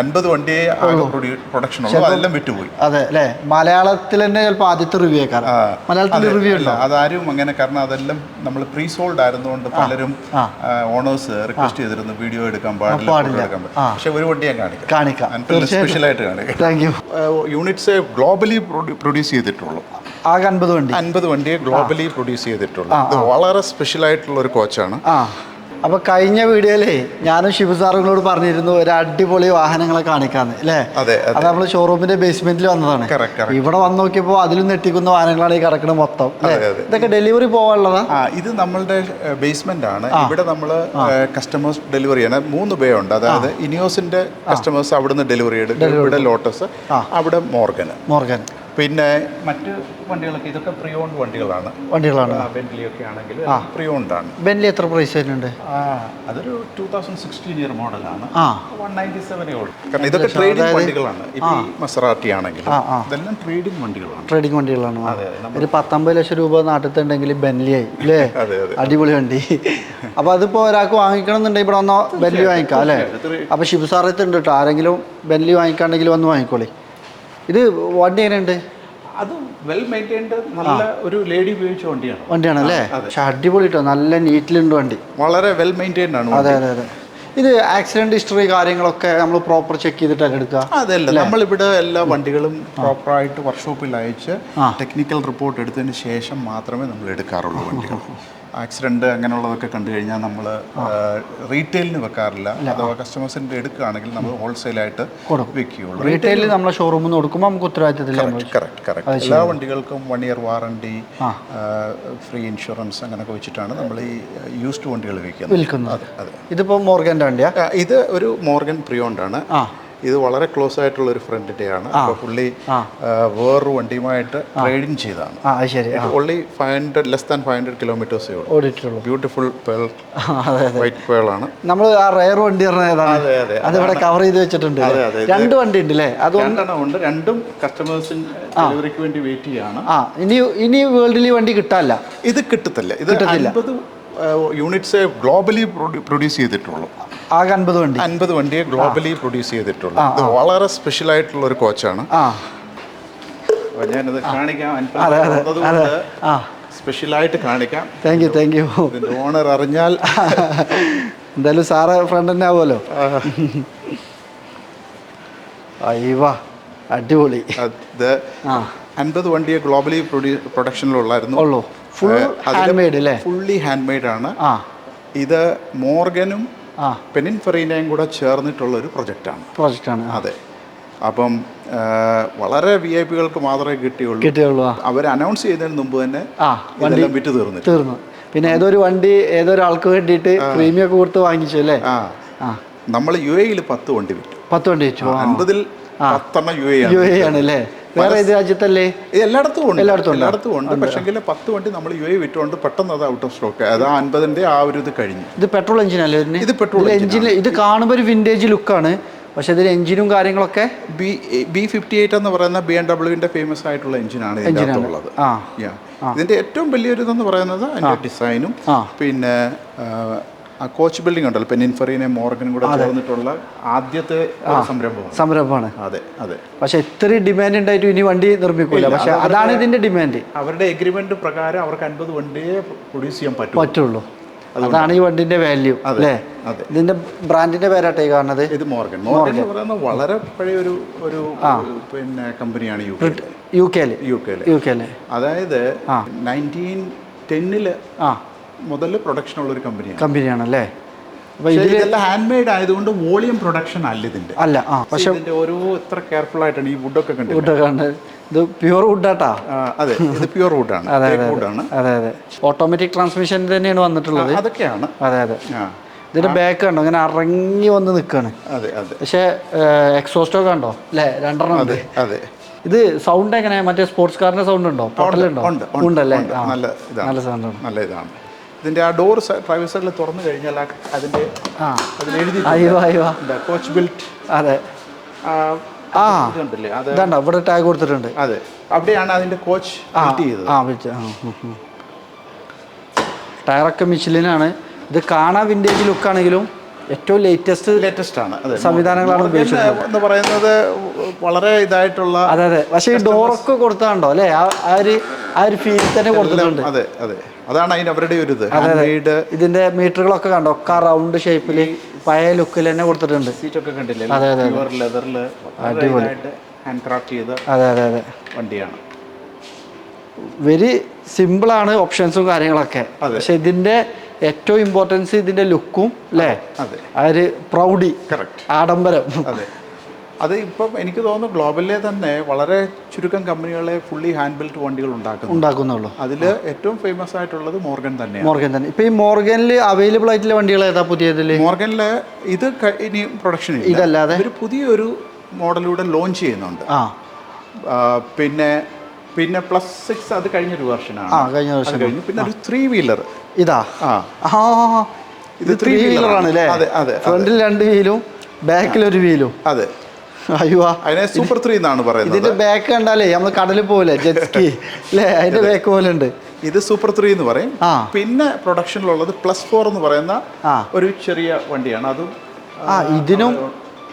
അൻപത് വണ്ടിയെ പ്രൊഡക്ഷൻ ഉള്ളൂ അതെല്ലാം വിട്ടുപോയി. അതെ അല്ലേ? മലയാളത്തിൽ തന്നെ ചിലപ്പോൾ ആദ്യത്തെ റിവ്യൂ ആക്കാറ് മലയാളത്തിൽ റിവ്യൂ ഉണ്ടോ? അതാരും അങ്ങനെ കാരണം അതെല്ലാം നമ്മൾ പ്രീ സോൾഡ് ആയിരുന്നുകൊണ്ട് പലരും ഓണേഴ്സ് റിക്വസ്റ്റ് ചെയ്തിരുന്നു വീഡിയോ എടുക്കാൻ പാടില്ല. പക്ഷെ ഒരു വണ്ടി ഞാൻ കാണിക്കാം. ആയിട്ട് കാണിക്കാം. Thank you units globally produce ചെയ്തിട്ടുള്ളൂ. ആകെ അൻപത് വണ്ടി. അൻപത് വണ്ടിയെ ഗ്ലോബലി പ്രൊഡ്യൂസ് ചെയ്തിട്ടുള്ളൂ. വളരെ സ്പെഷ്യൽ ആയിട്ടുള്ള ഒരു കോച്ചാണ് ആ അപ്പൊ കഴിഞ്ഞ വീഡിയോയിലേ ഞാനും ഷിബു സാറുകളോട് പറഞ്ഞിരുന്നു ഒരു അടിപൊളി വാഹനങ്ങളെ കാണിക്കാന്ന് അല്ലേ അതെ നമ്മൾ ഷോറൂമിന്റെ ബേസ്മെന്റിൽ വന്നതാണ്. ഇവിടെ വന്ന് നോക്കിയപ്പോ അതിലും നെട്ടിക്കുന്ന വാഹനങ്ങളാണ് ഈ കിടക്കുന്നത് മൊത്തം. ഇതൊക്കെ ഡെലിവറി പോകാനുള്ളതാ? ആ ഇത് നമ്മളുടെ ബേസ്മെന്റ് ആണ്. ഇവിടെ നമ്മൾ കസ്റ്റമേഴ്സ് ഡെലിവറി ചെയ്യണം മൂന്ന് ബേ ഉണ്ട്. അതായത് ഇനിയോസിന്റെ കസ്റ്റമേഴ്സ് അവിടുന്ന് ഡെലിവറി എടുക്കും ഇവിടെ ലോട്ടസ് അവിടെ മോർഗൻ മോർഗൻ പിന്നെ മറ്റ് വണ്ടികളൊക്കെ ഇതൊക്കെ പ്രിയോണ്ട് ഓൺഡ് വണ്ടികളാണ്. വണ്ടികളാണ് ബെൻലിയൊക്കെ ആണെങ്കിൽ പ്രീ ഓൺഡ് ആണ്. ബെന്റ്ലി എത്ര പ്രൈസ് വരുന്നുണ്ട്? അതൊരു ടൂ തൗസൻഡ് സിക്സ്റ്റീൻ ഇയർ മോഡലാണ് ആ. വൺ നയന്റി സെവൻ കാരണം ഇതൊക്കെ ട്രേഡിംഗ് വണ്ടികളാണ്. ഇപ്പൊ ഈ മസറാട്ടി ആണെങ്കിലും ആ, ആ. ഇതെല്ലാം ട്രേഡിംഗ് വണ്ടികളാണ്. ട്രേഡിംഗ് വണ്ടികളാണ്. ഒരു പത്തൊമ്പത് ലക്ഷം രൂപ നാട്ടിലുണ്ടെങ്കിൽ ബെൻലി ആയി അല്ലേ അടിപൊളി വണ്ടി. അപ്പൊ അതിപ്പോ ഒരാൾക്ക് വാങ്ങിക്കണം എന്നുണ്ടെങ്കിൽ ഇവിടെ വന്നോ ബെൻലി വാങ്ങിക്കാം അല്ലേ അപ്പൊ ശിവ സാറത്ത് ഉണ്ട് കേട്ടോ ആരെങ്കിലും ബെൻലി വാങ്ങിക്കാണെങ്കിൽ വന്ന് വാങ്ങിക്കോളി. ഇത് വണ്ടി എങ്ങനെയുണ്ട്? അത് വെൽ മെയിന്റൈൻഡ് നല്ല ഒരു ലേഡി ഉപയോഗിച്ച വണ്ടിയാണ്. വണ്ടിയാണ് അല്ലേ പക്ഷെ അടിപൊളി കേട്ടോ നല്ല നീറ്റിലുണ്ട് വണ്ടി. വളരെ വെൽ മെയിന്റൈൻഡ് ആണ് അതെ അതെ അതെ. ഇത് ആക്സിഡന്റ് ഹിസ്റ്ററി കാര്യങ്ങളൊക്കെ നമ്മൾ പ്രോപ്പർ ചെക്ക് ചെയ്തിട്ടൊക്കെ എടുക്കുക? അതല്ല നമ്മളിവിടെ എല്ലാ വണ്ടികളും പ്രോപ്പറായിട്ട് വർക്ക്ഷോപ്പിൽ അയച്ച്. ടെക്നിക്കൽ റിപ്പോർട്ട് എടുത്തതിന് ശേഷം മാത്രമേ നമ്മൾ എടുക്കാറുള്ളൂ വണ്ടികൾ. ആക്സിഡന്റ് അങ്ങനെയുള്ളതൊക്കെ കണ്ടു കഴിഞ്ഞാൽ നമ്മൾ റീറ്റെയിലിന് വെക്കാറില്ല. അഥവാ കസ്റ്റമേഴ്സിന്റെ എടുക്കുകയാണെങ്കിൽ നമ്മൾ ഹോൾസെയിലായിട്ട് വെക്കുകയുള്ളൂ. റീറ്റെയിലിൽ നമ്മൾ ഷോറൂമിൽ നിന്ന് കൊടുക്കുമ്പോൾ നമുക്ക് ഉത്തരവാദിത്തത്തില്ല നമ്മൾ കറക്റ്റ് കറക്റ്റ് എല്ലാ വണ്ടികൾക്കും one year warranty free insurance അങ്ങനെയൊക്കെ വെച്ചിട്ടാണ് നമ്മൾ ഈ യൂസ്ഡ് വണ്ടികൾ വിൽക്കുന്നത്. ഇതിപ്പോൾ മോർഗന്റെ വണ്ടിയാണ് ഇത് ഒരു മോർഗൻ പ്രിയോണ്ടാണ്. ആ. ഇത് വളരെ ക്ലോസ് ആയിട്ടുള്ള ഒരു ഫ്രണ്ടിന്റെയാണ് അപ്പോൾ പുള്ളി വേറൊരു വണ്ടിയുമായിട്ട് റൈഡിങ് ചെയ്താണ് ശരി. Only five hundred less than five hundred കിലോമീറ്റേഴ്സേ ഉള്ളൂ. ഓടിയിട്ടുള്ളൂ. ബ്യൂട്ടിഫുൾ പേൾ വൈറ്റ് പേൾ ആണ്. നമ്മൾ ആ റയർ വണ്ടി അതെ, അതെ. അതിവിടെ കവർ ചെയ്ത് വെച്ചിട്ടുണ്ട്. രണ്ട് വണ്ടി ഉണ്ട് അല്ലേ അത് ഉണ്ട്. രണ്ടും കസ്റ്റമേഴ്സിന് ഡെലിവറിക്ക് വേണ്ടി വെയിറ്റ് ചെയ്യാണ്. ആ ഇനി ഇനി വേൾഡിൽ വണ്ടി കിട്ടാല്ല ഇത് കിട്ടത്തില്ല. ഇത് അൻപത് യൂണിറ്റ്സ് ഗ്ലോബലി പ്രൊഡ്യൂസ് ചെയ്തിട്ടുള്ളൂ. ആകെ അൻപത് വണ്ടി. അൻപത് വണ്ടിയെ ഗ്ലോബലി പ്രൊഡ്യൂസ് ചെയ്തിട്ടുള്ളൂ. ഇത് വളരെ സ്പെഷ്യൽ ആയിട്ടുള്ള ഒരു കോച്ചാണ്. ഞാനത് സ്പെഷ്യലായിട്ട് കാണിക്കാം. Thank you thank you owner അറിഞ്ഞാൽ എന്തായാലും സാറ് ഫ്രണ്ട് തന്നെ ആവുമല്ലോ. അയ്യവാ അടിപൊളി. അൻപത് വണ്ടിയെ ഗ്ലോബലി പ്രൊഡക്ഷനിലുള്ളായിരുന്നു. ഉള്ളൂ. ഫുൾ ഹാൻഡ് മെയ്ഡ് അല്ലേ ഫുള്ളി ഹാൻഡ് മെയ്ഡ് ആണ്. ആ. ഇത് മോർഗനും പെനിൻഫെറീനയും കൂടെ ചേർന്നിട്ടുള്ള ഒരു പ്രൊജക്റ്റാണ് ആണ് അതെ. അപ്പം വളരെ വി ഐ പികൾക്ക് മാത്രമേ കിട്ടിയുള്ളൂ. കിട്ടിയുള്ളൂ അവർ അനൗൺസ് ചെയ്തതിന് മുമ്പ് തന്നെ ഇതെല്ലാം വിറ്റ് തീർന്നു തീർന്നു. പിന്നെ ഏതൊരു വണ്ടി ഏതൊരാൾക്ക് വേണ്ടിയിട്ട് പ്രീമിയം ഒക്കെ കൊടുത്ത് വാങ്ങിച്ചു അല്ലേ? നമ്മൾ യു എയിൽ പത്ത് വണ്ടി വിറ്റു. പത്ത് വണ്ടി വിറ്റു അൻപതിൽ പത്തെണ്ണം യു ആണ്. എ ആണ് അല്ലേ? വേറെ ഏത് രാജ്യത്തല്ലേ? എല്ലായിടത്തും ഉണ്ട്. എല്ലായിടത്തും? എല്ലായിടത്തും ഉണ്ട്. പക്ഷെങ്കിൽ പത്ത് വണ്ടി നമ്മൾ യു എ വിറ്റുകൊണ്ട് പെട്ടെന്ന് അത് ഔട്ട് ഓഫ് സ്റ്റോക്ക് അത് അൻപതിന്റെ അൻപതിന്റെ ആ ഒരു ഇത് കഴിഞ്ഞു. ഇത് പെട്രോൾ എഞ്ചിനല്ലേ വരുന്നത് ഇത് പെട്രോൾ എഞ്ചിൻ ഇത് കാണുമ്പോൾ ഒരു വിന്റേജ് ലുക്കാണ് പക്ഷെ ഇതിൽ എഞ്ചിനും കാര്യങ്ങളൊക്കെ ബി ബി ഫിഫ്റ്റി എയ്റ്റ് എന്ന് പറയുന്ന ബി എം ഡബ്ല്യുവിന്റെ ഫേമസ് ആയിട്ടുള്ള എഞ്ചിനാണ് ഇതിനകത്തുള്ളത്. ഇതിന്റെ ഏറ്റവും വലിയൊരു ഇതെന്ന് പറയുന്നത് അതിന്റെ ഡിസൈനും പിന്നെ ആ, കോച്ച് ബിൽഡിംഗ് ഉണ്ടല്ലോ പെനിൻഫറിനെ മോർഗനും കൂടെ ചേർന്നിട്ടുള്ള ആദ്യത്തെ സംരംഭമാണ്. സംരംഭമാണ്. അതെ അതെ. പക്ഷെ ഇത്രയും ഡിമാൻഡ് ഉണ്ടായിട്ട് ഇനി വണ്ടി നിർമ്മിക്കൂല. പക്ഷെ അതാണ് ഇതിന്റെ ഡിമാൻഡ് അവരുടെ എഗ്രിമെന്റ് പ്രകാരം അവർക്ക് അൻപത് വണ്ടിയെ പ്രൊഡ്യൂസ് ചെയ്യാൻ പറ്റും പറ്റുള്ളൂ. അതാണ് ഈ വണ്ടിന്റെ വാല്യൂ അല്ലേ? അതെ. ഇതിന്റെ ബ്രാൻഡിന്റെ പേരാട്ടെ കാണുന്നത്? ഇത് മോർഗൻ. മോർഗൻ പറയുന്നത് വളരെ പഴയ ഒരു ഒരു പിന്നെ കമ്പനിയാണ് യു യു കെയിൽ യു കെയിൽ അതായത് നയന്റീൻ ടെന്നിൽ ആ. മുതൽ പ്രൊഡക്ഷൻ ഉള്ള ഒരു കമ്പനിയാണ് കമ്പനിയാണ് അല്ലേ അപ്പൊ പക്ഷേ ഇതിൽ ഇതെല്ലാം ഹാൻഡ് മെയ്ഡ് ആയതുകൊണ്ട് വോളിയം പ്രൊഡക്ഷൻ അല്ല ഇതിന്റെ. അല്ല ആ പക്ഷെ ഇതിന്റെ ഓരോ ഇത്ര കെയർഫുൾ ആയിട്ടാണ് ഈ വുഡൊക്കെ കണ്ടത് വുഡൊക്കെ ഇത് പ്യുവർ വുഡാട്ടാ അതെ ഇത് പ്യുവർ വുഡാണ് അതെ അതെ വുഡാണ് അതെ. അതെ ഓട്ടോമാറ്റിക് ട്രാൻസ്മിഷൻ തന്നെയാണ് വന്നിട്ടുള്ളത്. അതൊക്കെയാണ്. അതെ അതെ. ഇതിന്റെ ബാക്ക് കണ്ടോ? ഇങ്ങനെ ഇറങ്ങി വന്ന് നിൽക്കാണ് അതെ അതെ. പക്ഷേ എക്സോസ്റ്റോ കണ്ടോ? അല്ലേ? രണ്ടെണ്ണം അതെ അതെ. ഇത് സൗണ്ട് എങ്ങനെ? മറ്റേ സ്പോർട്സ് കാറിന്റെ സൗണ്ട് ഉണ്ടോ? പൊട്ടലുണ്ടോ? ഉണ്ട് ഉണ്ട്, ഉണ്ടല്ലേ. നല്ല സൗണ്ട് നല്ല ഇതാണ്. ഇതിന്റെ ആ ഡോർ ഡ്രൈവർ സൈഡിൽ തുറന്നു കഴിഞ്ഞാൽ അതിന്റെ കോച്ച് ബിൽറ്റ് അതെ. ആ ഇതുണ്ടല്ലേ അത് ഇതാണ്ടോ? ഇവിടെ ടാഗ് കൊടുത്തിട്ടുണ്ട്. അതെ. അവിടെയാണ് അതിന്റെ കോച്ച് ബിൽറ്റ് ചെയ്തത്. ആ വിളിച്ച. ടയറൊക്കെ മിച്ചിലിനാണ്. ഇത് കാണാൻ വിന്റേജ് ലുക്കാണെങ്കിലും ഏറ്റവും ലേറ്റസ്റ്റ് ലേറ്റസ്റ്റ് ആണ്. സംവിധാനങ്ങളാണ് എന്ന് പറയുന്നത് വളരെ ഇതായിട്ടുള്ള അതെ അതെ. പക്ഷേ ഈ ഡോറൊക്കെ കൊടുത്താണ്ടോ? അല്ലേ? ആ ആ ഒരു ആ ഒരു ഫീൽ തന്നെ കൊടുത്തിട്ടുണ്ട് അതെ അതെ. അതാണ് അതിന് അവരുടെ ഒരു ഇത്. ഇതിന്റെ മീറ്ററുകളൊക്കെ കണ്ടോ? ഒക്കെ റൗണ്ട് ഷേപ്പിൽ പഴയ ലുക്കിൽ തന്നെ കൊടുത്തിട്ടുണ്ട്. സീറ്റ് ഒക്കെ കണ്ടില്ലേ? അതെ, ലെതറിൽ ഹാൻഡ് ക്രാഫ്റ്റ് ചെയ്ത അതെ അതെ അതെ. വണ്ടിയാണ്. വെരി സിമ്പിളാണ് ഓപ്ഷൻസും കാര്യങ്ങളൊക്കെ. പക്ഷെ ഇതിന്റെ ഏറ്റവും ഇമ്പോർട്ടൻസ് ഇതിന്റെ ലുക്കും അല്ലേ അതെ. ആ ഒരു പ്രൗഡി കറക്റ്റ് ആഡംബരം. അതെ ഇപ്പം എനിക്ക് തോന്നുന്നു ഗ്ലോബലിലെ തന്നെ വളരെ ചുരുക്കം കമ്പനികളെ ഫുള്ളി ഹാൻഡ് ബിൽറ്റ് വണ്ടികൾ ഉണ്ടാക്കുന്നു. ഉണ്ടാക്കുന്നുള്ളൂ. അതിൽ ഏറ്റവും ഫേമസ് ആയിട്ടുള്ളത് മോർഗൻ തന്നെ മോർഗൻ തന്നെ. ഇപ്പൊ ഈ മോർഗനിൽ അവൈലബിൾ ആയിട്ടുള്ള വണ്ടികൾ ഏതാ പുതിയതിൽ? മോർഗനിൽ ഇത് ഇനി പ്രൊഡക്ഷൻ ഇതല്ലാതെ? ഒരു പുതിയൊരു മോഡലൂടെ ലോഞ്ച് ചെയ്യുന്നുണ്ട്. ആ. പിന്നെ പിന്നെ പ്ലസ് സിക്സ് അത് കഴിഞ്ഞൊരു വെർഷനാണ് കഴിഞ്ഞ വർഷം കഴിഞ്ഞു. പിന്നെ ഒരു ത്രീ വീലർ ഇതാ? ആ. ഇത് ത്രീ വീലർ ആണ്. അല്ലേ അതെ അതെ ഫ്രണ്ടിൽ രണ്ട് വീലും ബാക്കിൽ ഒരു വീലും അതെ. അയ്യോ അതിനെ സൂപ്പർ ത്രീ എന്നാണ് പറയുന്നത്. ഇതിന്റെ ബാക്ക് കണ്ടാലേ നമ്മൾ കടലിൽ പോലെ ജെറ്റ്സ്കി അല്ലേ അതിന്റെ ബാക്ക് പോലെ ഉണ്ട്. ഇത് സൂപ്പർ ത്രീ എന്ന് പറയും. പിന്നെ പ്രൊഡക്ഷനിലുള്ളത് പ്ലസ് ഫോർ എന്ന് പറയുന്ന ഒരു ചെറിയ വണ്ടിയാണ്. അതും ആ ഇതിനും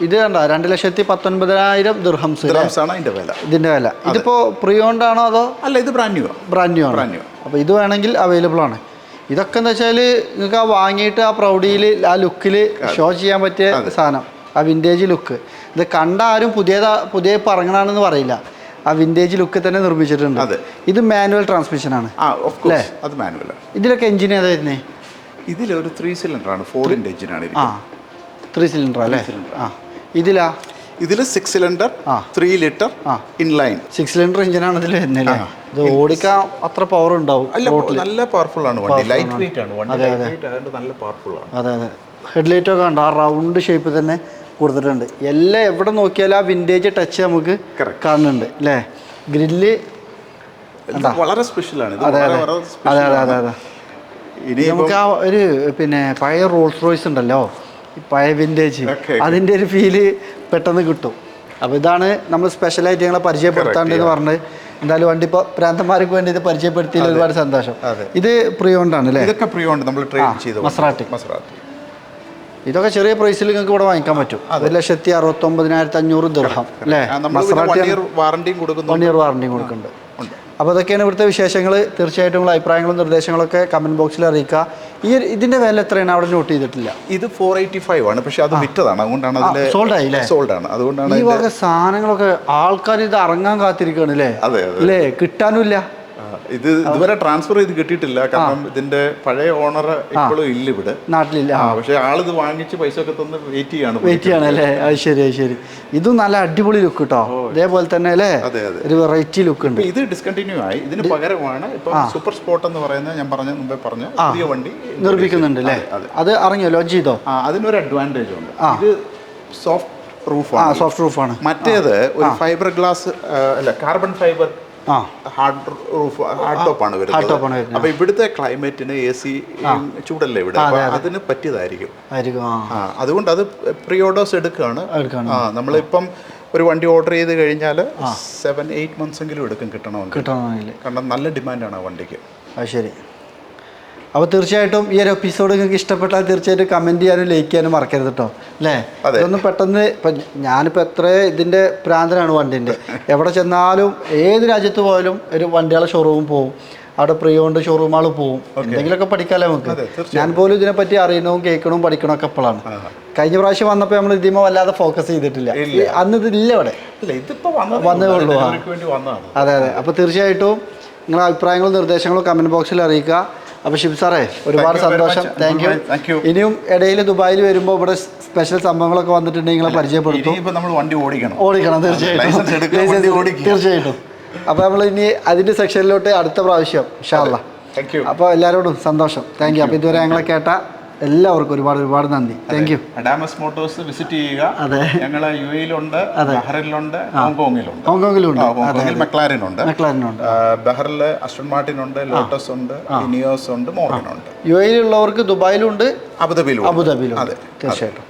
ഇത് കണ്ട? രണ്ട് ലക്ഷത്തി പത്തൊൻപതിനായിരം ദിർഹംസ് ആണ് ഇതിന്റെ വില. ഇതിന്റെ വില. ഇതിപ്പോ പ്രിയോണ്ട് ഓൺഡ് ആണോ അതോ അല്ല ഇത് ബ്രാൻഡ് ന്യൂ ബ്രാൻഡ് ന്യൂ ആണ്? ബ്രാൻഡ് ന്യൂ അപ്പോൾ ഇത് വേണമെങ്കിൽ അവൈലബിൾ ആണ്. ഇതൊക്കെ എന്ന് വെച്ചാൽ നിങ്ങൾക്ക് ആ വാങ്ങിയിട്ട് ആ പ്രൗഡിയിൽ ആ ലുക്കിൽ ഷോ ചെയ്യാൻ പറ്റിയ സാധനം. ആ വിന്റേജ് ലുക്ക് ഇത് കണ്ട ആരും പുതിയതാ പുതിയ പറഞ്ഞതാണെന്ന് പറയില്ല. ആ വിന്റേജ് ലുക്ക് തന്നെ നിർമ്മിച്ചിട്ടുണ്ട്. അതെ. ഇത് മാനുവൽ ട്രാൻസ്മിഷൻ ആണ്. ആ ഓഫ് കോഴ്സ് അത് മാനുവൽ ഇതിലൊക്കെ എഞ്ചിൻ ഏതായിരുന്നേ ഇതിലൊരു ത്രീ സിലിണ്ടർ ആണ്. ഫോർഡിന്റെ എഞ്ചിനാണ് ആ ത്രീ സിലിണ്ടർ അല്ലേ? ആ. ഇതിലാ? ഇതിൽ six cylinder. Three litre. Inline six cylinder എഞ്ചിനാണ് ഇതിൽ വരുന്നത് ഇത് ഓടിക്കാൻ അത്ര പവർ ഉണ്ടാവും നല്ല പവർഫുൾ ആണ് വണ്ടി. ലൈറ്റ് വെയിറ്റ് ആണ്. വണ്ടി ലൈറ്റ് വെയിറ്റ് ആയതുകൊണ്ട് നല്ല പവർഫുൾ ആണ്. അതെ അതെ. ഹെഡ്ലൈറ്റൊക്കെ കണ്ടോ? ആ റൗണ്ട് ഷേപ്പ് തന്നെ കൊടുത്തിട്ടുണ്ട്. എല്ലാം എവിടെ നോക്കിയാലും ആ വിന്റേജ് ടച്ച് നമുക്ക് കാണുന്നുണ്ട് അല്ലേ? ഗ്രില്ല് വളരെ സ്പെഷ്യലാണ് അതെ അതെ. അതെ അതെ നമുക്ക് ആ ഒരു പിന്നെ പഴയ റോൾസ് റോയ്സ് ഉണ്ടല്ലോ? പഴയ വിന്റേജ്. അതിന്റെ ഒരു ഫീൽ പെട്ടെന്ന് കിട്ടും. അപ്പോൾ ഇതാണ് നമ്മൾ സ്പെഷ്യലായിട്ട് ഞങ്ങളെ പരിചയപ്പെടുത്താണ്ടെന്ന് പറഞ്ഞ് എന്തായാലും വണ്ടി ഇപ്പോൾ പ്രാന്തന്മാർക്ക് വേണ്ടി ഇത് പരിചയപ്പെടുത്തിയതിൽ ഒരുപാട് സന്തോഷം. ഇത് പ്രിയോണ്ടാണ് അല്ലേ? ഇതൊക്കെ പ്രിയോണ്ട് നമ്മൾ ട്രെയിൻ ചെയ്തു മസറാട്ടി. മസറാട്ടി ഇതൊക്കെ ചെറിയ പ്രൈസിൽ നിങ്ങൾക്ക് ഇവിടെ വാങ്ങിക്കാൻ പറ്റും. ഒരു ലക്ഷത്തി അറുപത്തി ഒമ്പതിനായിരത്തി അഞ്ഞൂറ് ദിർഹം. അല്ലേ? വാറണ്ടിയും കൊടുക്കുന്നു വൺ ഇയർ വാറണ്ടിയും കൊടുക്കുന്നുണ്ട്. അപ്പോൾ അതൊക്കെയാണ് ഇവിടുത്തെ വിശേഷങ്ങൾ തീർച്ചയായിട്ടും നിങ്ങൾ അഭിപ്രായങ്ങളും നിർദ്ദേശങ്ങളൊക്കെ കമന്റ് ബോക്സിൽ അറിയിക്കുക. ഈ ഇതിന്റെ വില എത്രയാണ്? അവിടെ നോട്ട് ചെയ്തിട്ടില്ല. ഇത് ഫോർ എയ്റ്റി ഫൈവ് ആണ്. പക്ഷേ അത് വിറ്റതാണ്. അതുകൊണ്ടാണ് അതിൽ സോൾഡ് ആയില്ലേ സോൾഡ് ആണ് അതുകൊണ്ടാണ് ഈ വക സാധനങ്ങളൊക്കെ ആൾക്കാർ ഇത് ഇറങ്ങാൻ കാത്തിരിക്കുകയാണ് അല്ലേ അല്ലേ കിട്ടാനുമില്ല. ഇത് ഇതുവരെ ട്രാൻസ്ഫർ ചെയ്ത് കിട്ടിയിട്ടില്ല. കാരണം ഇതിന്റെ പഴയ ഓണർ ഇപ്പോഴും ഇല്ല ഇവിടെ. നാട്ടിലില്ല. പക്ഷേ ആളിത് വാങ്ങിച്ച് പൈസ ഒക്കെ തന്ന് വെയിറ്റ് ചെയ്യാണ് വെയിറ്റ് ചെയ്യണം അല്ലേ അത് ശരി അത് ശരി. ഇത് നല്ല അടിപൊളി ലുക്ക് കേട്ടോ ഇതേപോലെ തന്നെ അല്ലേ? അതെ അതെ. ഒരു വെറൈറ്റി ലുക്ക് ഉണ്ട്. ഇത് ഡിസ്കണ്ടിന്യൂ ആയി. ഇതിന് പകരമാണ് ഇപ്പൊ സൂപ്പർ സ്പോട്ട് എന്ന് പറയുന്ന ഞാൻ പറഞ്ഞ മുമ്പേ പറഞ്ഞു പുതിയ വണ്ടി നിർമ്മിക്കുന്നുണ്ട് അല്ലേ? അതെ. അറിഞ്ഞോ? ലോഞ്ച് ചെയ്തോ? അതിനൊരു അഡ്വാന്റേജ് ഉണ്ട്. ഇത് സോഫ്റ്റ് റൂഫാണ് സോഫ്റ്റ് ആണ്. മറ്റേത് ഒരു ഫൈബർ ഗ്ലാസ് അല്ല carbon fibre hard roof hard top ആണ് വരുന്നത്. അപ്പൊ ഇവിടുത്തെ ക്ലൈമറ്റിന് എ സി ചൂടല്ലേ ഇവിടെ? അതിന് പറ്റിയതായിരിക്കും. അതുകൊണ്ട് അത് പ്രീ ഓർഡേഴ്സ് എടുക്കുകയാണ്. നമ്മളിപ്പം ഒരു വണ്ടി ഓർഡർ ചെയ്ത് കഴിഞ്ഞാൽ സെവൻ എയ്റ്റ് മന്ത്സ് എങ്കിലും എടുക്കും കിട്ടണമെങ്കിൽ. കിട്ടണമെങ്കിൽ. കാരണം നല്ല ഡിമാൻഡാണ് ആ വണ്ടിക്ക്. അത് ശരി. അപ്പോൾ തീർച്ചയായിട്ടും ഈ ഒരു എപ്പിസോഡ് നിങ്ങൾക്ക് ഇഷ്ടപ്പെട്ടാൽ തീർച്ചയായിട്ടും കമന്റ് ചെയ്യാനും ലൈക്ക് ചെയ്യാനും മറക്കരുത് കേട്ടോ അല്ലേ? ഇതൊന്നും പെട്ടെന്ന് ഇപ്പം ഞാനിപ്പോൾ എത്ര ഇതിന്റെ പ്രാന്തനാണ് വണ്ടിന്റെ എവിടെ ചെന്നാലും ഏത് രാജ്യത്ത് പോയാലും ഒരു വണ്ടികളെ ഷോറൂം പോകും അവിടെ പ്രീ ഓണ്ട് ഷോറൂമുകൾ പോകും എന്തെങ്കിലുമൊക്കെ പഠിക്കാമല്ലോ നമുക്ക്. ഞാൻ പോലും ഇതിനെപ്പറ്റി അറിയണവും കേൾക്കണവും പഠിക്കണവും ഒക്കെ എപ്പോഴാണ് കഴിഞ്ഞ പ്രാവശ്യം വന്നപ്പോൾ നമ്മൾ ഇതിമ വല്ലാതെ ഫോക്കസ് ചെയ്തിട്ടില്ല. അന്ന് ഇതില്ല വന്നതേ വന്നേ ഉള്ളൂ. അതെ അതെ. അപ്പോൾ തീർച്ചയായിട്ടും നിങ്ങളുടെ അഭിപ്രായങ്ങളും നിർദ്ദേശങ്ങളും കമന്റ് ബോക്സിൽ അറിയിക്കുക. അപ്പോൾ ഷിബ് സാറേ ഒരുപാട് സന്തോഷം. Thank you. ഇനിയും ഇടയിൽ ദുബായിൽ വരുമ്പോൾ ഇവിടെ സ്പെഷ്യൽ സംഭവങ്ങളൊക്കെ വന്നിട്ടുണ്ടെങ്കിൽ നിങ്ങളെ പരിചയപ്പെടുത്തും. നമ്മൾ വണ്ടി ഓടിക്കണം. ഓടിക്കണം തീർച്ചയായിട്ടും. തീർച്ചയായിട്ടും. അപ്പോൾ നമ്മൾ ഇനി അതിന്റെ സെക്ഷനിലോട്ട് അടുത്ത പ്രാവശ്യം യു അപ്പോൾ എല്ലാവരോടും സന്തോഷം. താങ്ക് യു അപ്പോൾ ഇതുവരെ ഞങ്ങളെ കേട്ട എല്ലാവർക്കും ഒരുപാട് ഒരുപാട് നന്ദി. Thank you Adamas Motors visit ചെയ്യുക. അതെ. ഞങ്ങൾ യു എയിലുണ്ട് ബഹറിലുണ്ട് ഹോങ്കോങ്ങിലുണ്ട്. ഹോങ്കോങ്ങിലുണ്ട്. ഹോങ്കോങ്ങിൽ മെക്ലാരനുണ്ട്. മെക്ലാരനുണ്ട്. ബഹറിൽ അസ്റ്റൺ മാർട്ടിൻ ഉണ്ട് ലോട്ടസ് ഉണ്ട് ഇനിയോസ് ഉണ്ട് മോർഗൻ ഉണ്ട് യു എയിലുള്ളവർക്ക് ദുബായിലുണ്ട് അബുദാബിയിലും അബുദാബിയിലും അബുദാബിയിലുണ്ട് അതെ. തീർച്ചയായിട്ടും.